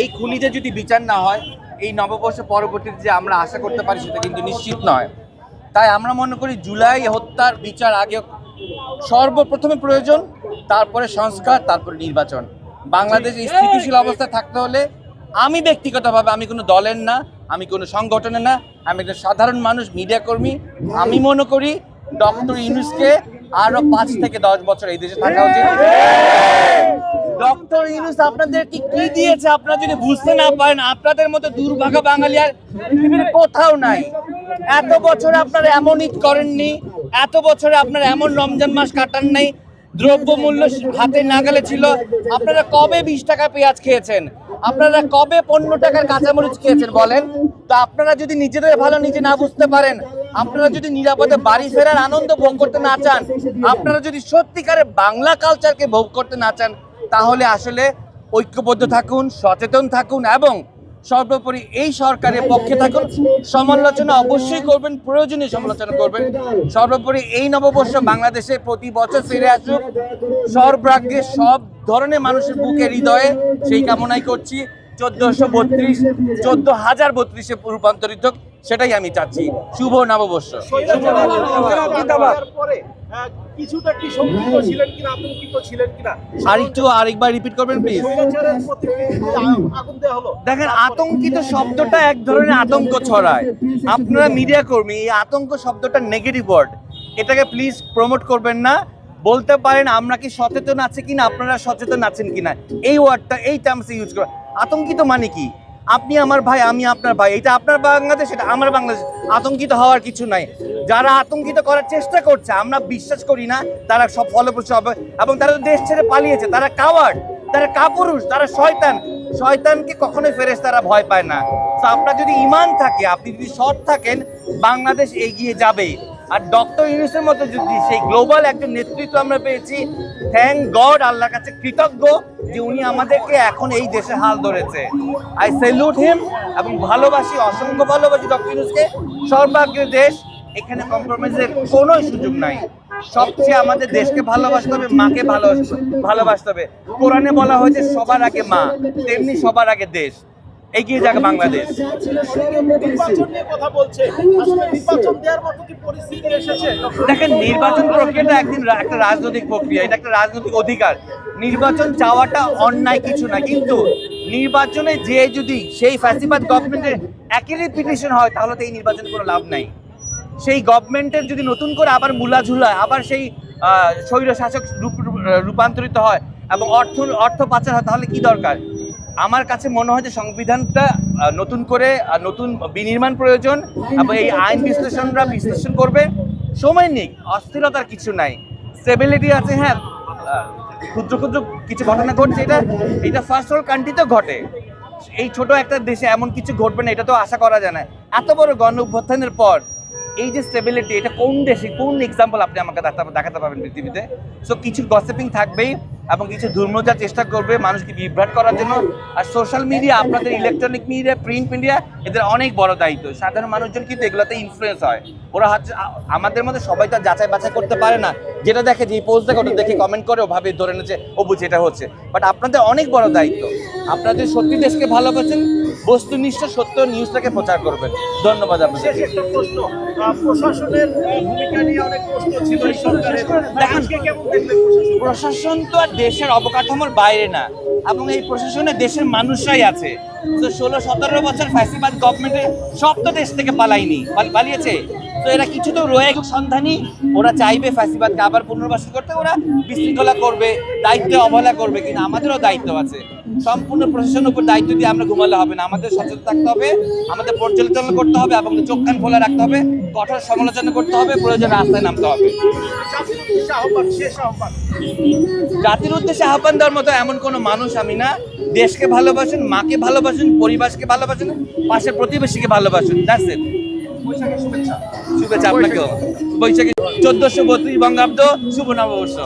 এই খুনিদের যদি বিচার না হয় এই নববর্ষ পরবর্তীতে যে আমরা আশা করতে পারি সেটা কিন্তু নিশ্চিত নয়। তাই আমরা মনে করি জুলাই হত্যার বিচার আগে সর্বপ্রথমে প্রয়োজন তারপরে সংস্কার তারপরে নির্বাচন। বাংলাদেশ স্থিতিশীল অবস্থায় থাকতে হলে আমি ব্যক্তিগতভাবে আমি কোনো দলের না আমি কোনো সংগঠনের না আমি একজন সাধারণ মানুষ মিডিয়া কর্মী। আমি মনে করি ডক্টর ইউনুসকে আরও পাঁচ থেকে দশ বছর এই দেশে থাকা উচিত। ডক্টর ইউনুস আপনাদেরকে কি দিয়েছে? আপনারা যদি বুঝতে না পারেন, আপনাদের মতো দুর্ভাগা বাঙালি আর কোথাও নাই। এত বছর আপনারা এমন ঈদ করেননি, এত বছরে আপনারা এমন রমজান মাস কাটান নাই, দ্রব্যমূল্য হাতে নাগালে ছিল। আপনারা কবে বিশ টাকা পেঁয়াজ খেয়েছেন? আপনারা কবে পনেরো টাকার কাঁচামরিচ খেয়েছেন বলেন? তো আপনারা যদি নিজেদের ভালো নিজে না বুঝতে পারেন, আপনারা যদি নিরাপদে বাড়ি ফেরার আনন্দ ভোগ করতে না চান, আপনারা যদি সত্যিকারে বাংলা কালচারকে ভোগ করতে না চান তাহলে আসলে ঐক্যবদ্ধ থাকুন, সচেতন থাকুন এবং সর্বোপরি এই সরকারের পক্ষে থাকুন। সমালোচনা অবশ্যই করবেন, প্রয়োজনীয় সমালোচনা করবেন। সর্বোপরি এই নববর্ষ বাংলাদেশে প্রতি বছর ফিরে আসুক। সর্বাগ্যে সব ধরনের মানুষের বুকে হৃদয়ে সেই কামনাই করছি। চোদ্দশো বত্রিশ, চোদ্দ হাজার বত্রিশে রূপান্তরিত সেটাই আমি চাচ্ছি। শুভ নববর্ষ। পরে কিছুটা কি শঙ্কিত ছিলেন কিনা? আতঙ্কিত ছিলেন কিনা? আর আরেকবার রিপিট করবেন প্লিজ দেখেন আতঙ্কিত শব্দটা এক ধরনের আতঙ্ক ছড়ায়। আপনারা মিডিয়া কর্মী এই আতঙ্ক শব্দটা নেগেটিভ ওয়ার্ড এটাকে প্লিজ প্রমোট করবেন না। বলতে পারেন আমরা কি সচেতন আছে কিনা? আপনারা সচেতন আছেন কিনা? এই ওয়ার্ডটা এই টার্মসে ইউজ করা। আতঙ্কিত মানে কি? আপনি আমার ভাই, আমি আপনার ভাই। এটা আপনার বাংলাদেশ, এটা আমার বাংলাদেশ। আতঙ্কিত হওয়ার কিছু নাই। যারা আতঙ্কিত করার চেষ্টা করছে, আমরা বিশ্বাস করি না, তারা সব ফলপ্রসূ হবে। এবং তারা দেশ ছেড়ে পালিয়েছে, তারা কাওয়ার্ড, তারা কাপুরুষ, তারা শয়তান। শয়তানকে কখনোই ফেরেস তারা ভয় পায় না। তো আপনার যদি ইমান থাকে, আপনি যদি সৎ থাকেন, বাংলাদেশ এগিয়ে যাবে। আর ডক্টর ইউনুসের মতো যদি সেই গ্লোবাল একজন নেতৃত্ব আমরা পেয়েছি থ্যাংক গড আল্লাহর কাছে কৃতজ্ঞ যে উনি আমাদেরকে এখন এই দেশে হাল ধরেছে। আই সেলুট হিম এবং ভালোবাসি, অসংখ্য ভালোবাসি ডক্টর ইউনুসকে। সর্বাগ্রে দেশ, এখানে কম্প্রোমাইজের কোনো সুযোগ নাই। সবচেয়ে আমাদের দেশকে ভালোবাসতে হবে, মাকে ভালোবাসতে ভালোবাসতে হবে। কোরআনে বলা হয়েছে, সবার আগে মা, তেমনি সবার আগে দেশ। এগিয়ে যাক বাংলাদেশ। দেখেন, নির্বাচন প্রক্রিয়াটা একদিন একটা রাজনৈতিক প্রক্রিয়া, এটা একটা রাজনৈতিক অধিকার। নির্বাচন চাওয়াটা অন্যায় কিছু না, কিন্তু নির্বাচনে যে যদি সেই ফ্যাসিবাদ গভর্নমেন্টের একই রিপিটেশন হয়, তাহলে তো এই নির্বাচনে কোনো লাভ নাই। সেই গভর্নমেন্টের যদি নতুন করে আবার মূলা ঝুলায়, আবার সেই স্বৈর শাসক রূপ রূপান্তরিত হয় এবং অর্থ অর্থ পাচার হয়, তাহলে কি দরকার? আমার কাছে মনে হয় যে সংবিধানটা নতুন করে নতুন বিনির্মাণ প্রয়োজন, এবং এই আইন বিশ্লেষণরা বিশ্লেষণ করবে। সময় নিক অস্থিরতার কিছু নাই। স্টেবিলিটি আছে হ্যাঁ ক্ষুদ্র ক্ষুদ্র কিছু ঘটনা ঘটছে, এটা এটা ফার্স্ট ওয়ার্ল্ড কান্ট্রিতেও ঘটে। এই ছোট একটা দেশে এমন কিছু ঘটবে না, এটা তো আশা করা যায় না। এত বড় গণ অভ্যুত্থানের পর, এই যে স্টেবিলিটি এটা কোন দেশে, কোন এক্সাম্পল আপনি আমাকে দেখাতে পারবেন পৃথিবীতে? সো কিছু গসিপিং থাকবেই। এবং কিছু দুর্মজার চেষ্টা করবে মানুষকে বিভ্রাট করার জন্য। আর সোশ্যাল মিডিয়া আপনাদের ইলেকট্রনিক মিডিয়া প্রিন্ট মিডিয়া এদের অনেক বড় দায়িত্ব। সাধারণ মানুষজন কিন্তু এগুলোতে ইনফ্লুয়েন্স হয়। ওরা হচ্ছে আমাদের মধ্যে সবাই তো যাচাই বাছাই করতে পারে না। যেটা দেখে, যে পোস্ট দেখে, ওটা দেখে কমেন্ট করে, ওভাবে ধরে নিচ্ছে ও বুঝে এটা হচ্ছে। বাট আপনাদের অনেক বড় দায়িত্ব। আপনাদের সত্যি দেশকে ভালোবাসেন বস্তুনিষ্ঠ সত্য নিউজটাকে প্রচার করবেন। ধন্যবাদ আপনাদের। প্রশ্ন প্রশাসনের ভূমিকা নিয়ে অনেক প্রশ্ন ছিল প্রশাসন? তো আর দেশের অবকাঠামোর বাইরে না এবং এই প্রশাসনে দেশের মানুষরাই আছে। তো ষোলো সতেরো বছর ফাইসিবাদ গভর্নমেন্টের সব তো দেশ থেকে পালাইনি পালিয়েছে। তো এরা কিছু তো রয়ে সন্ধানী, ওরা চাইবে ফ্যাসিবাদকে আবার পুনর্বাসন করতে, ওরা বিশৃঙ্খলা করবে, দায়িত্বে অবহেলা করবে, কিন্তু আমাদেরও দায়িত্ব আছে। সম্পূর্ণ প্রশাসনের উপর দায়িত্ব দিয়ে আমরা ঘুমালে হবে না। আমাদের সচেতন থাকতে হবে, আমাদের পর্যালোচনা করতে হবে এবং চোখ কান খোলা রাখতে হবে, কঠোর সমালোচনা করতে হবে, প্রয়োজন রাস্তায় নামতে হবে। জাতির উদ্দেশ্যে আহ্বান দেওয়ার মতো এমন কোনো মানুষ আমি না। দেশকে ভালোবাসুন, মাকে ভালোবাসুন, পরিবারকে ভালোবাসুন, পাশের প্রতিবেশীকে ভালোবাসুন দ্যাটস ইট শুভেচ্ছা। আপনাকেও। বৈশাখী চোদ্দশো বত্রিশ বঙ্গাব্দ শুভ নববর্ষ।